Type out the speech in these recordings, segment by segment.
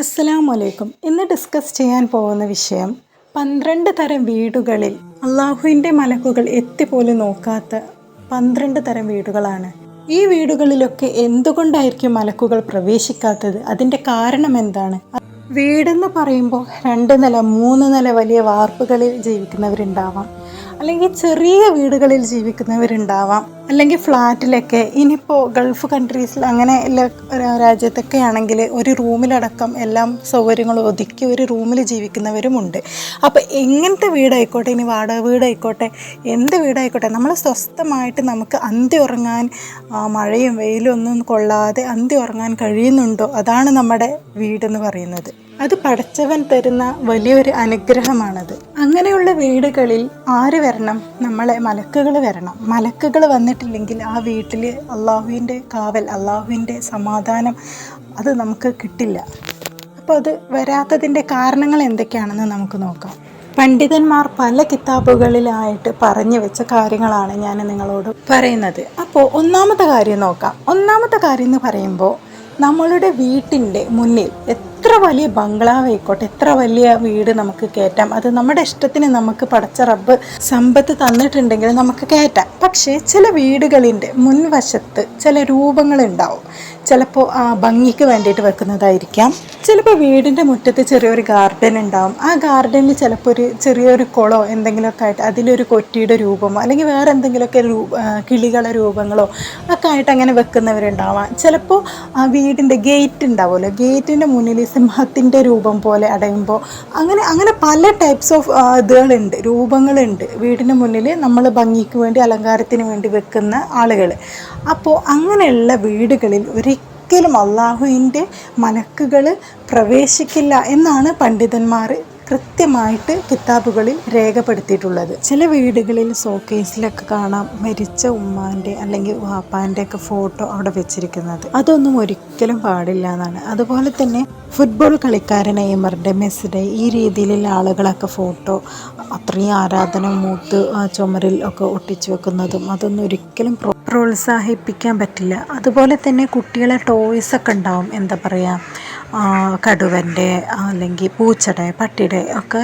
അസ്സലാമലൈക്കും. ഇന്ന് ഡിസ്കസ് ചെയ്യാൻ പോകുന്ന വിഷയം പന്ത്രണ്ട് തരം വീടുകളിൽ അള്ളാഹുവിന്റെ മലക്കുകൾ എത്തിപ്പോലും നോക്കാത്ത പന്ത്രണ്ട് തരം വീടുകളാണ്. ഈ വീടുകളിലൊക്കെ എന്തുകൊണ്ടായിരിക്കും മലക്കുകൾ പ്രവേശിക്കാത്തത്? അതിന്റെ കാരണം എന്താണ്? വീടെന്ന് പറയുമ്പോൾ രണ്ട് നില മൂന്ന് നില വലിയ വാർപ്പുകളിൽ ജീവിക്കുന്നവരുണ്ടാവാം. അല്ലെങ്കിൽ ചെറിയ വീടുകളിൽ ജീവിക്കുന്നവരുണ്ടാവാം. അല്ലെങ്കിൽ ഫ്ലാറ്റിലൊക്കെ ഇനിയിപ്പോൾ ഗൾഫ് കൺട്രീസിൽ അങ്ങനെ എല്ലാ രാജ്യത്തൊക്കെ ആണെങ്കിൽ ഒരു റൂമിലടക്കം എല്ലാം സൗകര്യങ്ങളും ഒതുക്കി ഒരു റൂമിൽ ജീവിക്കുന്നവരുമുണ്ട്. അപ്പോൾ എങ്ങനത്തെ വീടായിക്കോട്ടെ ഇനി വാടക വീടായിക്കോട്ടെ എന്ത് വീടായിക്കോട്ടെ നമ്മൾ സ്വസ്ഥമായിട്ട് നമുക്ക് അന്തി ഉറങ്ങാൻ മഴയും വെയിലും ഒന്നും കൊള്ളാതെ അന്തി ഉറങ്ങാൻ കഴിയുന്നുണ്ടോ? അതാണ് നമ്മുടെ വീടെന്ന് പറയുന്നത്. അത് പടച്ചവൻ തരുന്ന വലിയൊരു അനുഗ്രഹമാണത്. അങ്ങനെയുള്ള വീടുകളിൽ ആര് വരണം? നമ്മളെ മലക്കുകൾ വരണം. മലക്കുകൾ വന്നിട്ടില്ലെങ്കിൽ ആ വീട്ടിൽ അള്ളാഹുവിന്റെ കാവൽ അള്ളാഹുവിന്റെ സമാധാനം അത് നമുക്ക് കിട്ടില്ല. അപ്പോൾ അത് വരാത്തതിന്റെ കാരണങ്ങൾ എന്തൊക്കെയാണെന്ന് നമുക്ക് നോക്കാം. പണ്ഡിതന്മാർ പല കിതാബുകളിലായിട്ട് പറഞ്ഞു വെച്ച കാര്യങ്ങളാണ് ഞാൻ നിങ്ങളോട് പറയുന്നത്. അപ്പോൾ ഒന്നാമത്തെ കാര്യം നോക്കാം. ഒന്നാമത്തെ കാര്യം എന്ന് പറയുമ്പോൾ നമ്മളുടെ വീട്ടിന്റെ മുന്നിൽ എത്ര വലിയ ബംഗ്ലാവ് ആയിക്കോട്ടെ എത്ര വലിയ വീട് നമുക്ക് കയറ്റാം. അത് നമ്മുടെ ഇഷ്ടത്തിന് നമുക്ക് പടച്ച റബ്ബ് സമ്പത്ത് തന്നിട്ടുണ്ടെങ്കിൽ നമുക്ക് കയറ്റാം. പക്ഷേ ചില വീടുകളിന്റെ മുൻവശത്ത് ചില രൂപങ്ങളുണ്ടാവും. ചിലപ്പോൾ ആ ഭംഗിക്ക് വേണ്ടിയിട്ട് വെക്കുന്നതായിരിക്കാം. ചിലപ്പോൾ വീടിന്റെ മുറ്റത്ത് ചെറിയൊരു ഗാർഡൻ ഉണ്ടാവും. ആ ഗാർഡനിൽ ചിലപ്പോൾ ഒരു ചെറിയൊരു കുളോ എന്തെങ്കിലുമൊക്കെ ആയിട്ട് അതിലൊരു കൊറ്റിയുടെ രൂപമോ അല്ലെങ്കിൽ വേറെ എന്തെങ്കിലുമൊക്കെ രൂപ കിളികളെ രൂപങ്ങളോ ഒക്കെ ആയിട്ട് അങ്ങനെ വെക്കുന്നവരുണ്ടാവാം. ചിലപ്പോൾ ആ വീടിന്റെ ഗേറ്റ് ഉണ്ടാവുമല്ലോ. ഗേറ്റിന്റെ മുന്നിൽ സിംഹത്തിന്റെ രൂപം പോലെ അടയുമ്പോൾ അങ്ങനെ അങ്ങനെ പല ടൈപ്സ് ഓഫ് ഇതുകളുണ്ട് രൂപങ്ങളുണ്ട്. വീടിന് മുന്നിൽ നമ്മൾ ഭംഗിക്ക് വേണ്ടി അലങ്കാരത്തിന് വേണ്ടി വെക്കുന്ന ആളുകൾ. അപ്പോൾ അങ്ങനെയുള്ള വീടുകളിൽ ഒരിക്കലും അള്ളാഹുവിന്റെ മലക്കുകൾ പ്രവേശിക്കില്ല എന്നാണ് പണ്ഡിതന്മാർ കൃത്യമായിട്ട് കിതാബുകളിൽ രേഖപ്പെടുത്തിയിട്ടുള്ളത്. ചില വീടുകളിൽ സോക്കേസിലൊക്കെ കാണാം മരിച്ച ഉമ്മാന്റെ അല്ലെങ്കിൽ വാപ്പാന്റെ ഒക്കെ ഫോട്ടോ അവിടെ വെച്ചിരിക്കുന്നത്. അതൊന്നും ഒരിക്കലും പാടില്ല എന്നാണ്. അതുപോലെ തന്നെ ഫുട്ബോൾ കളിക്കാരൻ നെയ്മറുടെ മെസ്സിയുടെ ഈ രീതിയിലുള്ള ആളുകളൊക്കെ ഫോട്ടോ അത്രയും ആരാധന മൂത്ത് ചുമരിൽ ഒക്കെ ഒട്ടിച്ചു വെക്കുന്നതും അതൊന്നും ഒരിക്കലും പ്രോ പ്രോത്സാഹിപ്പിക്കാൻ പറ്റില്ല. അതുപോലെ തന്നെ കുട്ടികളെ ടോയ്സ് ഒക്കെ ഉണ്ടാവും. എന്താ പറയുക കടുവന്റെ അല്ലെങ്കിൽ പൂച്ചയുടെ പട്ടിയുടെ ഒക്കെ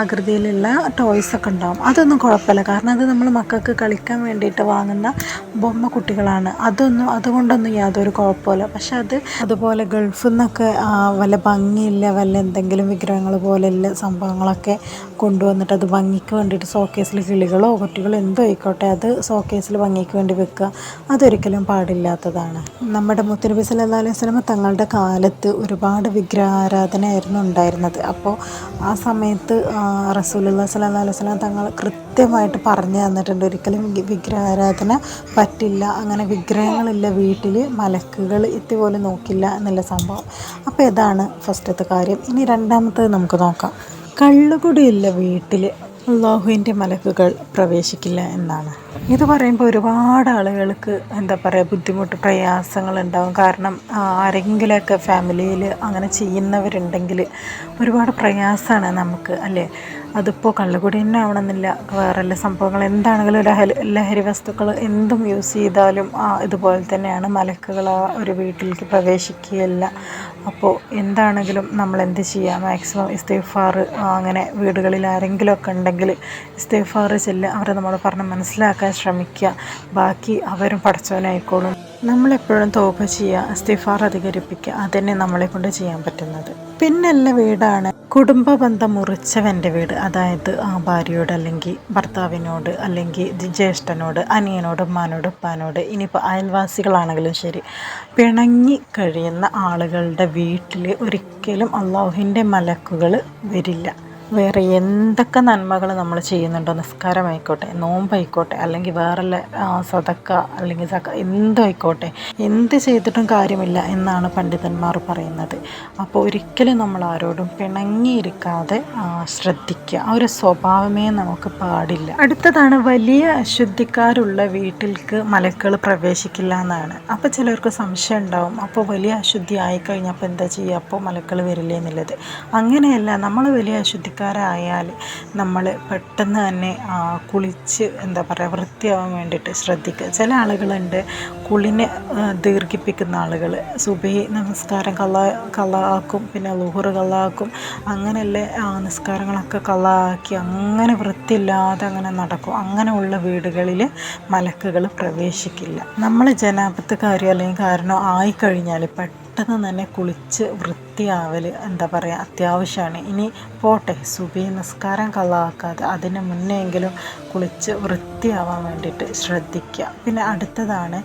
ആകൃതിയിലുള്ള ടോയ്സ് ഒക്കെ ഉണ്ടാവും. അതൊന്നും കുഴപ്പമില്ല. കാരണം അത് നമ്മൾ മക്കൾക്ക് കളിക്കാൻ വേണ്ടിയിട്ട് വാങ്ങുന്ന ബൊമ്മ കുട്ടികളാണ്. അതൊന്നും അതുകൊണ്ടൊന്നും യാതൊരു കുഴപ്പമില്ല. പക്ഷെ അത് അതുപോലെ ഗൾഫിൽ നിന്നൊക്കെ വല്ല ഭംഗിയില്ല വല്ല എന്തെങ്കിലും വിഗ്രഹങ്ങൾ പോലെയുള്ള സംഭവങ്ങളൊക്കെ കൊണ്ടുവന്നിട്ട് അത് ഭംഗിക്ക് വേണ്ടിയിട്ട് സോക്കേസിൽ കിളികളോ കുട്ടികളോ എന്തോ ആയിക്കോട്ടെ അത് സോക്കേസിൽ ഭംഗിക്ക് വേണ്ടി വെക്കുക. അതൊരിക്കലും പാടില്ലാത്തതാണ്. നമ്മുടെ മുത്തനബി സല്ലാ അലൈഹി സ്വലമ തങ്ങളുടെ കാലത്ത് ഒരുപാട് വിഗ്രഹാരാധനയായിരുന്നു ഉണ്ടായിരുന്നത്. അപ്പോൾ ആ സമയത്ത് സ്വല്ലല്ലാഹു അലൈഹി വസല്ലം തങ്ങൾ കൃത്യമായിട്ട് പറഞ്ഞു തന്നിട്ടുണ്ട്. ഒരിക്കലും വിഗ്രഹാരാധന പറ്റില്ല. അങ്ങനെ വിഗ്രഹങ്ങളില്ല വീട്ടിൽ മലക്കുകൾ ഇതുപോലെ നോക്കില്ല എന്നുള്ള സംഭവം. അപ്പോൾ ഇതാണ് ഫസ്റ്റത്തെ കാര്യം. ഇനി രണ്ടാമത്തത് നമുക്ക് നോക്കാം. കള്ളുകുടിയില്ല വീട്ടിൽ അള്ളാഹുവിന്റെ മലക്കുകൾ പ്രവേശിക്കില്ല എന്നാണ്. ഇത് പറയുമ്പോൾ ഒരുപാട് ആളുകൾക്ക് എന്താ പറയുക ബുദ്ധിമുട്ട് പ്രയാസങ്ങൾ ഉണ്ടാകും കാരണം ആരെങ്കിലുമൊക്കെ ഫാമിലിയിൽ അങ്ങനെ ചെയ്യുന്നവരുണ്ടെങ്കിൽ ഒരുപാട് പ്രയാസമാണ് നമുക്ക് അല്ലേ? അതിപ്പോൾ കള്ളുകുടി തന്നെ ആവണമെന്നില്ല. വേറെ സംഭവങ്ങൾ എന്താണെങ്കിലും ലഹരി ലഹരി വസ്തുക്കൾ എന്തും യൂസ് ചെയ്താലും ഇതുപോലെ തന്നെയാണ് മലക്കുകൾ ആ ഒരു വീട്ടിലേക്ക് പ്രവേശിക്കുകയില്ല. അപ്പോൾ എന്താണെങ്കിലും നമ്മൾ എന്ത് ചെയ്യുക മാക്സിമം ഇസ്തീഫാർ അങ്ങനെ വീടുകളിൽ ആരെങ്കിലുമൊക്കെ ഉണ്ടെങ്കിൽ ഇസ്തീഫാർ ചെല്ലുക അവരെ നമ്മൾ പറഞ്ഞ് മനസ്സിലാക്കാൻ ശ്രമിക്കുക. ബാക്കി അവരും പഠിച്ചവനായിക്കോളും. നമ്മളെപ്പോഴും തോപ ചെയ്യുക ഇസ്തീഫാർ അധികരിപ്പിക്കുക. അതന്നെ നമ്മളെ കൊണ്ട് ചെയ്യാൻ പറ്റുന്നത്. പിന്നല്ല വീടാണ്. കുടുംബ ബന്ധം മുറിച്ചവന്റെ വീട്. അതായത് ആ ഭാര്യയോട് അല്ലെങ്കിൽ ഭർത്താവിനോട് അല്ലെങ്കിൽ ജ്യേഷ്ഠനോട് അനിയനോട് ഉമ്മാനോട് ഉപ്പാനോട് ഇനിയിപ്പോൾ അയൽവാസികളാണെങ്കിലും ശരി. പിണങ്ങി കഴിയുന്ന ആളുകളുടെ വീട്ടിൽ ഒരിക്കലും അള്ളാഹുവിന്റെ മലക്കുകൾ വരില്ല. വേറെ എന്തൊക്കെ നന്മകൾ നമ്മൾ ചെയ്യുന്നുണ്ടോ? നിസ്കാരമായിക്കോട്ടെ നോമ്പായിക്കോട്ടെ അല്ലെങ്കിൽ വേറെ സതക്ക അല്ലെങ്കിൽ സക്ക എന്തായിക്കോട്ടെ എന്ത് ചെയ്തിട്ടും കാര്യമില്ല എന്നാണ് പണ്ഡിതന്മാർ പറയുന്നത്. അപ്പോൾ ഒരിക്കലും നമ്മൾ ആരോടും പിണങ്ങിയിരിക്കാതെ ശ്രദ്ധിക്കുക. ആ ഒരു സ്വഭാവമേ നമുക്ക് പാടില്ല. അടുത്തതാണ് വലിയ അശുദ്ധിക്കാരുള്ള വീട്ടിലേക്ക് മലക്കൾ പ്രവേശിക്കില്ല എന്നാണ്. അപ്പോൾ ചിലർക്ക് സംശയം ഉണ്ടാവും അപ്പോൾ വലിയ അശുദ്ധി ആയിക്കഴിഞ്ഞപ്പോൾ എന്താ ചെയ്യുക? അപ്പോൾ മലക്കൾ വരില്ലേ എന്നുള്ളത്. അങ്ങനെയല്ല നമ്മൾ വലിയ അശുദ്ധിക്കാർ നിസ്കാരം നമ്മൾ പെട്ടെന്ന് തന്നെ കുളിച്ച് എന്താ പറയുക വൃത്തിയാവാൻ വേണ്ടിയിട്ട് ശ്രദ്ധിക്കുക. ചില ആളുകളുണ്ട് കുളിനെ ദീർഘിപ്പിക്കുന്ന ആളുകൾ. സുബൈ നമസ്കാരം കള്ള കള്ളാക്കും പിന്നെ ലുഹർ കള്ളാക്കും അങ്ങനെയുള്ള നിസ്കാരങ്ങളൊക്കെ കള്ളാക്കി അങ്ങനെ വൃത്തിയില്ലാതെ അങ്ങനെ നടക്കും. അങ്ങനെയുള്ള വീടുകളിൽ മലക്കുകൾ പ്രവേശിക്കില്ല. നമ്മൾ ജനാപത്ത് കാര്യം അല്ലെങ്കിൽ കാരണം ആയിക്കഴിഞ്ഞാൽ പെട്ടെന്ന് തന്നെ കുളിച്ച് വൃത്തിയാവൽ എന്താ പറയുക അത്യാവശ്യമാണ് ഇനി പോട്ടെ സുബി നിസ്കാരം കള്ളാക്കാതെ അതിന് എങ്കിലും കുളിച്ച് വൃത്തിയാവാൻ വേണ്ടിയിട്ട് ശ്രദ്ധിക്കുക പിന്നെ അടുത്തതാണ്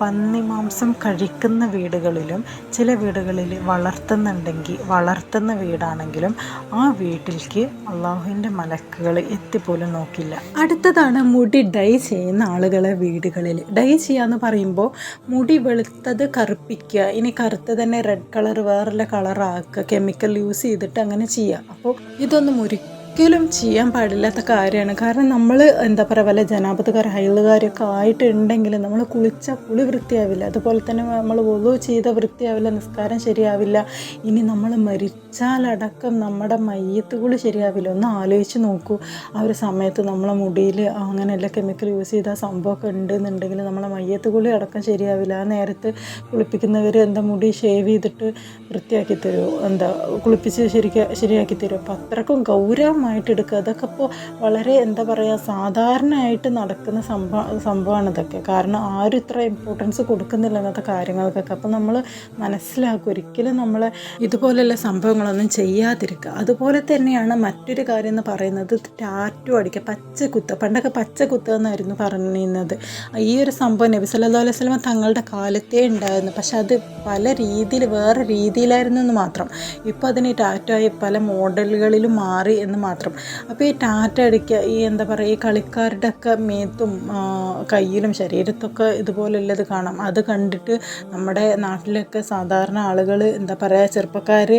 പന്നി മാംസം കഴിക്കുന്ന വീടുകളിലും ചില വീടുകളിൽ വളർത്തുന്നുണ്ടെങ്കിൽ വളർത്തുന്ന വീടാണെങ്കിലും ആ വീട്ടിലേക്ക് അള്ളാഹുവിന്റെ മലക്കുകൾ എത്തിപ്പോലും നോക്കില്ല. അടുത്തതാണ് മുടി ഡൈ ചെയ്യുന്ന ആളുകളെ വീടുകളിൽ. ഡൈ ചെയ്യാന്ന് പറയുമ്പോൾ മുടി വെളുത്തത് കറുപ്പിക്കുക ഇനി കറുത്ത തന്നെ റെഡ് കളർ വേറെ കളറാക്കുക കെമിക്കൽ യൂസ് ചെയ്തിട്ട് അങ്ങനെ ചെയ്യുക. അപ്പോൾ ഇതൊന്നും ഒരിക്കലും ചെയ്യാൻ പാടില്ലാത്ത കാര്യമാണ്. കാരണം നമ്മൾ എന്താ പറയുക വല്ല ജനാപത്തുകാർ അയലുകാരൊക്കെ ആയിട്ടുണ്ടെങ്കിൽ നമ്മൾ കുളിച്ച കുളി വൃത്തിയാവില്ല. അതുപോലെ തന്നെ നമ്മൾ ഒതു ചെയ്ത വൃത്തിയാവില്ല നിസ്കാരം ശരിയാവില്ല. ഇനി നമ്മൾ മരിച്ചാലടക്കം നമ്മുടെ മയ്യത്ത് കുളി ശരിയാവില്ല. ഒന്ന് ആലോചിച്ച് നോക്കൂ. ആ ഒരു സമയത്ത് നമ്മളെ മുടിയിൽ അങ്ങനെയല്ല കെമിക്കൽ യൂസ് ചെയ്ത സംഭവമൊക്കെ ഉണ്ടെന്നുണ്ടെങ്കിൽ നമ്മളെ മയ്യത്ത് കുളി അടക്കം ശരിയാവില്ല. ആ നേരത്ത് കുളിപ്പിക്കുന്നവർ എന്താ മുടി ഷേവ് ചെയ്തിട്ട് വൃത്തിയാക്കി തരുമോ എന്താ കുളിപ്പിച്ച് ശരിക്കും ശരിയാക്കി തരുമോ അപ്പോൾ അത്രക്കും ഗൗരവമായിട്ട് എടുക്കുക. അതൊക്കെ ഇപ്പോൾ വളരെ എന്താ പറയുക സാധാരണയായിട്ട് നടക്കുന്ന സംഭവം സംഭവമാണ് ഇതൊക്കെ. കാരണം ആരും ഇത്ര ഇമ്പോർട്ടൻസ് കൊടുക്കുന്നില്ല എന്നത്തെ കാര്യങ്ങൾക്കൊക്കെ. അപ്പോൾ നമ്മൾ മനസ്സിലാക്കും. ഒരിക്കലും നമ്മൾ ഇതുപോലെയുള്ള സംഭവങ്ങളൊന്നും ചെയ്യാതിരിക്കുക. അതുപോലെ തന്നെയാണ് മറ്റൊരു കാര്യം എന്ന് പറയുന്നത് ടാറ്റു അടിക്കുക. പച്ച കുത്തുക പണ്ടൊക്കെ പച്ച കുത്തുക എന്നായിരുന്നു പറഞ്ഞിരുന്നത്. ഈ ഒരു സംഭവം നബി സല്ലു അലൈഹി സ്വലമ തങ്ങളുടെ കാലത്തേ ഉണ്ടായിരുന്നു. പക്ഷെ അത് പല രീതിയിൽ വേറെ രീതിയിലായിരുന്നു എന്ന് മാത്രം. ഇപ്പോൾ അതിന് ആയി പല മോഡലുകളിലും മാറി എന്ന് മാത്രം. അപ്പോൾ ഈ ടാറ്റ അടിക്കുക ഈ എന്താ പറയുക ഈ കളിക്കാരുടെ ഒക്കെ മേത്തും കയ്യിലും ശരീരത്തൊക്കെ ഇതുപോലുള്ളത് കാണാം. അത് കണ്ടിട്ട് നമ്മുടെ നാട്ടിലൊക്കെ സാധാരണ ആളുകൾ എന്താ പറയുക ചെറുപ്പക്കാർ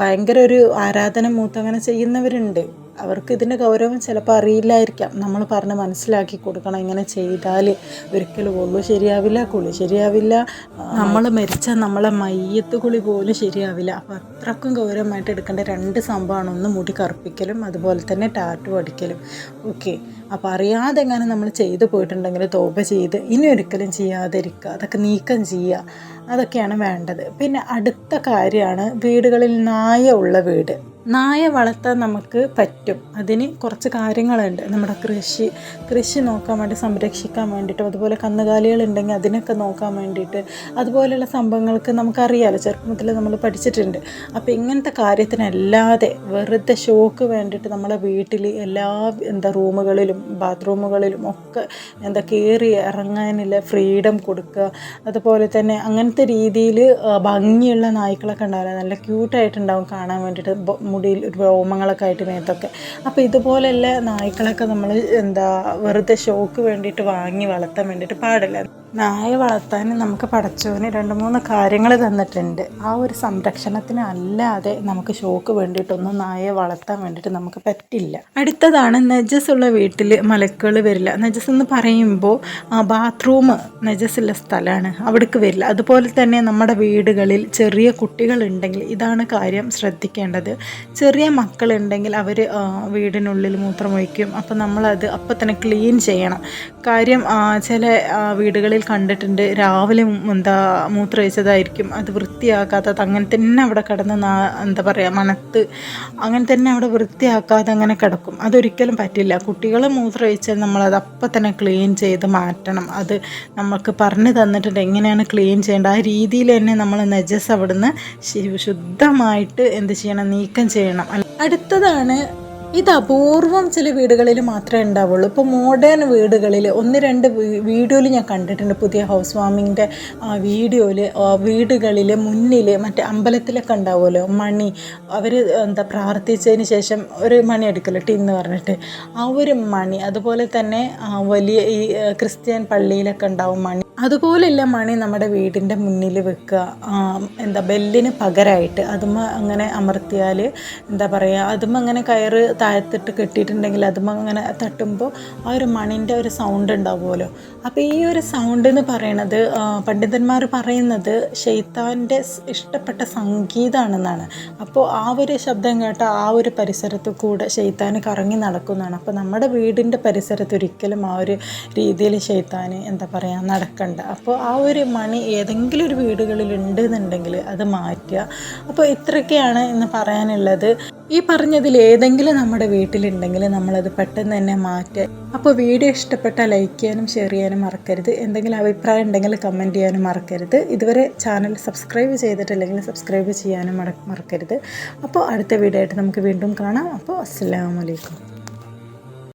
ഭയങ്കര ഒരു ആരാധന മൂത്ത് അങ്ങനെ ചെയ്യുന്നവരുണ്ട്. അവർക്ക് ഇതിന്റെ ഗൗരവം ചിലപ്പോൾ അറിയില്ലായിരിക്കാം. നമ്മൾ പറഞ്ഞ് മനസ്സിലാക്കി കൊടുക്കണം. ഇങ്ങനെ ചെയ്താൽ ഒരിക്കലും ഒള്ളു ശരിയാവില്ല കുളി ശരിയാവില്ല. നമ്മൾ മരിച്ചാൽ നമ്മളെ മയ്യത്ത് കുളി പോലും ശരിയാവില്ല. അപ്പോൾ അത്രക്കും ഗൗരവമായിട്ട് എടുക്കേണ്ട രണ്ട് സംഭവമാണ്. ഒന്ന് മുടി കറുപ്പിക്കലും അതുപോലെ തന്നെ ടാറ്റു അടിക്കലും. ഓക്കെ. അപ്പോൾ അറിയാതെ എങ്ങനെ നമ്മൾ ചെയ്തു പോയിട്ടുണ്ടെങ്കിൽ തോപ ചെയ്ത് ഇനി ഒരിക്കലും ചെയ്യാതിരിക്കുക. അതൊക്കെ നീക്കം ചെയ്യുക. അതൊക്കെയാണ് വേണ്ടത്. പിന്നെ അടുത്ത കാര്യമാണ് വീടുകളിൽ നായ ഉള്ള വീട്. നായ വളർത്താൻ നമുക്ക് പറ്റും. അതിന് കുറച്ച് കാര്യങ്ങളുണ്ട്. നമ്മുടെ കൃഷി കൃഷി നോക്കാൻ വേണ്ടി സംരക്ഷിക്കാൻ വേണ്ടിയിട്ടും അതുപോലെ കന്നുകാലികളുണ്ടെങ്കിൽ അതിനൊക്കെ നോക്കാൻ വേണ്ടിയിട്ട് അതുപോലെയുള്ള സംഭവങ്ങൾക്ക് നമുക്കറിയാമല്ലോ മുതൽ നമ്മൾ പഠിച്ചിട്ടുണ്ട്. അപ്പോൾ ഇങ്ങനത്തെ കാര്യത്തിനല്ലാതെ വെറുതെ ഷോക്ക് വേണ്ടിയിട്ട് നമ്മളെ വീട്ടിൽ എല്ലാ എന്താ റൂമുകളിലും ബാത്റൂമുകളിലും ഒക്കെ എന്താ കയറി ഇറങ്ങാനുള്ള ഫ്രീഡം കൊടുക്കുക. അതുപോലെ തന്നെ അങ്ങനത്തെ രീതിയിൽ ഭംഗിയുള്ള നായ്ക്കളൊക്കെ ഉണ്ടാവില്ല? നല്ല ക്യൂട്ടായിട്ടുണ്ടാവും കാണാൻ വേണ്ടിയിട്ട്. മുടിയിൽ രോമങ്ങളൊക്കെ ആയിട്ട് മേത്തൊക്കെ. അപ്പോൾ ഇതുപോലെയുള്ള നായ്ക്കളൊക്കെ നമ്മൾ എന്താ വെറുതെ ഷോക്ക് വേണ്ടിയിട്ട് വാങ്ങി വളർത്താൻ വേണ്ടിയിട്ട് പാടില്ല. നായ വളർത്താൻ നമുക്ക് പടച്ചോന് രണ്ട് മൂന്ന് കാര്യങ്ങൾ തന്നിട്ടുണ്ട്. ആ ഒരു സംരക്ഷണത്തിന് അല്ലാതെ നമുക്ക് ഷോക്ക് വേണ്ടിയിട്ടൊന്നും നായയെ വളർത്താൻ വേണ്ടിയിട്ട് നമുക്ക് പറ്റില്ല. അടുത്തതാണ് നജസ് ഉള്ള വീട്ടിൽ മലക്കുകൾ വരില്ല. നജസ് എന്ന് പറയുമ്പോൾ ആ ബാത്റൂം നജസ്സുള്ള സ്ഥലമാണ് അവിടേക്ക് വരില്ല. അതുപോലെ തന്നെ നമ്മുടെ വീടുകളിൽ ചെറിയ കുട്ടികളുണ്ടെങ്കിൽ ഇതാണ് കാര്യം ശ്രദ്ധിക്കേണ്ടത്. ചെറിയ മക്കളുണ്ടെങ്കിൽ അവർ വീടിനുള്ളിൽ മൂത്രമൊഴിക്കും. അപ്പോൾ നമ്മളത് അപ്പം തന്നെ ക്ലീൻ ചെയ്യണം. കാര്യം ചില വീടുകളിൽ കണ്ടിട്ടുണ്ട് രാവിലെ എന്താ മൂത്രമൊഴിച്ചതായിരിക്കും. അത് വൃത്തിയാക്കാത്തത് അങ്ങനെ തന്നെ അവിടെ കിടന്ന് എന്താ പറയുക മണത്ത് അങ്ങനെ തന്നെ അവിടെ വൃത്തിയാക്കാതെ അങ്ങനെ കിടക്കും. അതൊരിക്കലും പറ്റില്ല. കുട്ടികൾ മൂത്രമൊഴിച്ചാൽ നമ്മളത് അപ്പം തന്നെ ക്ലീൻ ചെയ്ത് മാറ്റണം. അത് നമുക്ക് പറഞ്ഞു തന്നിട്ടുണ്ട് എങ്ങനെയാണ് ക്ലീൻ ചെയ്യേണ്ടത്. ആ രീതിയിൽ തന്നെ നമ്മൾ നെജസ് അവിടുന്ന് ശുദ്ധമായിട്ട് എന്ത് ചെയ്യണം നീക്കം ചെയ്യണം. അടുത്തതാണ് ഇത് അപൂർവം ചില വീടുകളിൽ മാത്രമേ ഉണ്ടാവുള്ളൂ. ഇപ്പോൾ മോഡേൺ വീടുകളിൽ ഒന്ന് രണ്ട് വീഡിയോയിൽ ഞാൻ കണ്ടിട്ടുണ്ട്. പുതിയ ഹൗസ് വാമിങ്ങിന്റെ വീഡിയോയിൽ വീടുകളിൽ മുന്നിൽ മറ്റേ അമ്പലത്തിലൊക്കെ ഉണ്ടാവുമല്ലോ മണി. അവർ എന്താ പ്രാർത്ഥിച്ചതിന് ശേഷം ഒരു മണി എടുക്കല്ലോ ടീന്ന് പറഞ്ഞിട്ട്. ആ ഒരു മണി. അതുപോലെ തന്നെ വലിയ ഈ ക്രിസ്ത്യൻ പള്ളിയിലൊക്കെ ഉണ്ടാവും മണി. അതുപോലെയുള്ള മണി നമ്മുടെ വീടിന്റെ മുന്നിൽ വെക്കുക. എന്താ ബെല്ലിന് പകരമായിട്ട് അതുമ്മ അങ്ങനെ അമർത്തിയാൽ എന്താ പറയുക അതും അങ്ങനെ കയറ് താഴത്തിട്ട് കെട്ടിയിട്ടുണ്ടെങ്കിൽ അതും അങ്ങനെ തട്ടുമ്പോൾ ആ ഒരു മണിന്റെ ഒരു സൗണ്ട് ഉണ്ടാവുമല്ലോ. അപ്പോൾ ഈ ഒരു സൗണ്ട് എന്ന് പറയണത് പണ്ഡിതന്മാർ പറയുന്നത് ഷെയ്ത്താന്റെ ഇഷ്ടപ്പെട്ട സംഗീതമാണെന്നാണ് അപ്പോൾ ആ ഒരു ശബ്ദം കേട്ട ആ ഒരു പരിസരത്ത് കൂടെ ഷെയ്ത്താൻ കറങ്ങി നടക്കുന്നതാണ്. അപ്പോൾ നമ്മുടെ വീടിന്റെ പരിസരത്ത് ഒരിക്കലും ആ ഒരു രീതിയിൽ ഷെയ്ത്താൻ എന്താ പറയുക നടക്കണ്ട അപ്പോൾ ആ ഒരു മണി ഏതെങ്കിലും ഒരു വീടുകളിൽ ഉണ്ട് എന്നുണ്ടെങ്കിൽ അത് മാറ്റുക. അപ്പോൾ ഇത്രയൊക്കെയാണ് ഇന്ന് പറയാനുള്ളത്. ഈ പറഞ്ഞതിൽ ഏതെങ്കിലും നമ്മുടെ വീട്ടിലുണ്ടെങ്കിൽ നമ്മളത് പെട്ടെന്ന് തന്നെ മാറ്റുക. അപ്പോൾ വീഡിയോ ഇഷ്ടപ്പെട്ടാൽ ലൈക്ക് ചെയ്യാനും ഷെയർ ചെയ്യാനും മറക്കരുത്. എന്തെങ്കിലും അഭിപ്രായം ഉണ്ടെങ്കിൽ കമന്റ് ചെയ്യാനും മറക്കരുത്. ഇതുവരെ ചാനൽ സബ്സ്ക്രൈബ് ചെയ്തിട്ടില്ലെങ്കിൽ സബ്സ്ക്രൈബ് ചെയ്യാനും മറക്കരുത്. അപ്പോൾ അടുത്ത വീഡിയോ ആയിട്ട് നമുക്ക് വീണ്ടും കാണാം. അപ്പോൾ അസ്സാം വലൈക്കും